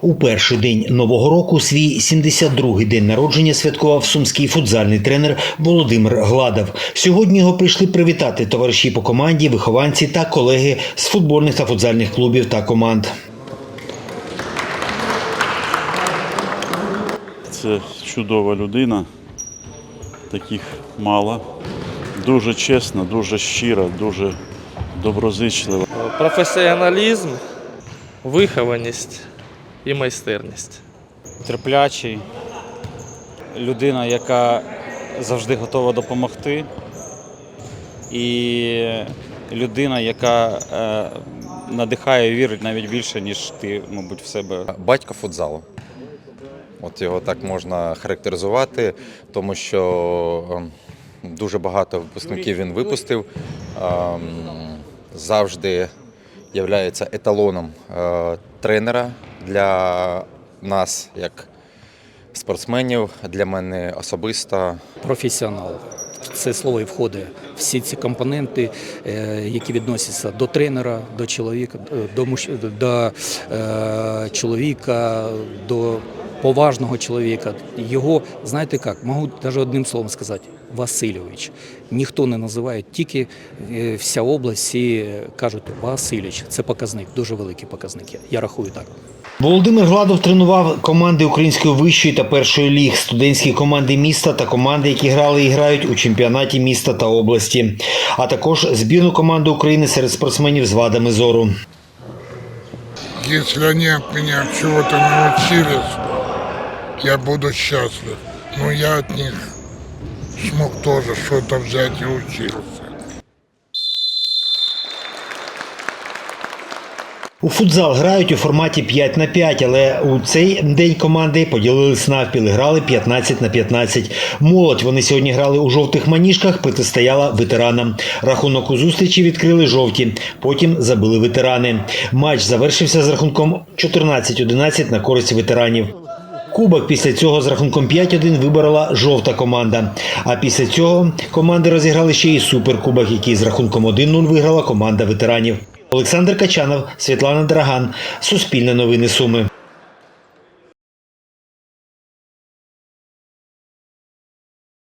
У перший день нового року свій 72-й день народження святкував сумський футзальний тренер Володимир Гладов. Сьогодні його прийшли привітати товариші по команді, вихованці та колеги з футбольних та футзальних клубів та команд. Це чудова людина, таких мало. Дуже чесна, дуже щира, дуже доброзичлива. професіоналізм, вихованість і майстерність. терплячий, людина, яка завжди готова допомогти, і людина, яка е, надихає і вірить навіть більше, ніж ти, мабуть, в себе. батько футзалу. От його так можна характеризувати, тому що ем, дуже багато випускників він випустив. ем, Завжди є еталоном е, тренера для нас, як спортсменів, для мене особисто. професіонал. Це слово і входить всі ці компоненти, е, які відносяться до тренера, до чоловіка, е, до, до е, чоловіка, до поважного чоловіка. Його, знаєте як, можу навіть одним словом сказати, Васильович. Ніхто не називає, тільки е, вся область всі кажуть Васильович. Це показник, дуже великий показник. Я- рахую так. Володимир Гладов тренував команди української вищої та першої ліг, студентські команди міста та команди, які грали і грають у чемпіонаті міста та області, а також збірну команду України серед спортсменів з вадами зору. Если они от меня чего-то научились, я буду счастлив. Но я от них смог тоже что-то взять и учился. У футзал грають у форматі 5 на 5, але у цей день команди поділились навпіл грали 15 на 15. Молодь вони сьогодні грали у жовтих маніжках, протистояла ветеранам. Рахунок у зустрічі відкрили жовті, потім забили ветерани. Матч завершився з рахунком 14-11 на користь ветеранів. Кубок після цього з рахунком 5-1 виборола жовта команда. А після цього команди розіграли ще й суперкубок, який з рахунком 1-0 виграла команда ветеранів. Олександр Качанов, Світлана Драган, Суспільне новини Суми.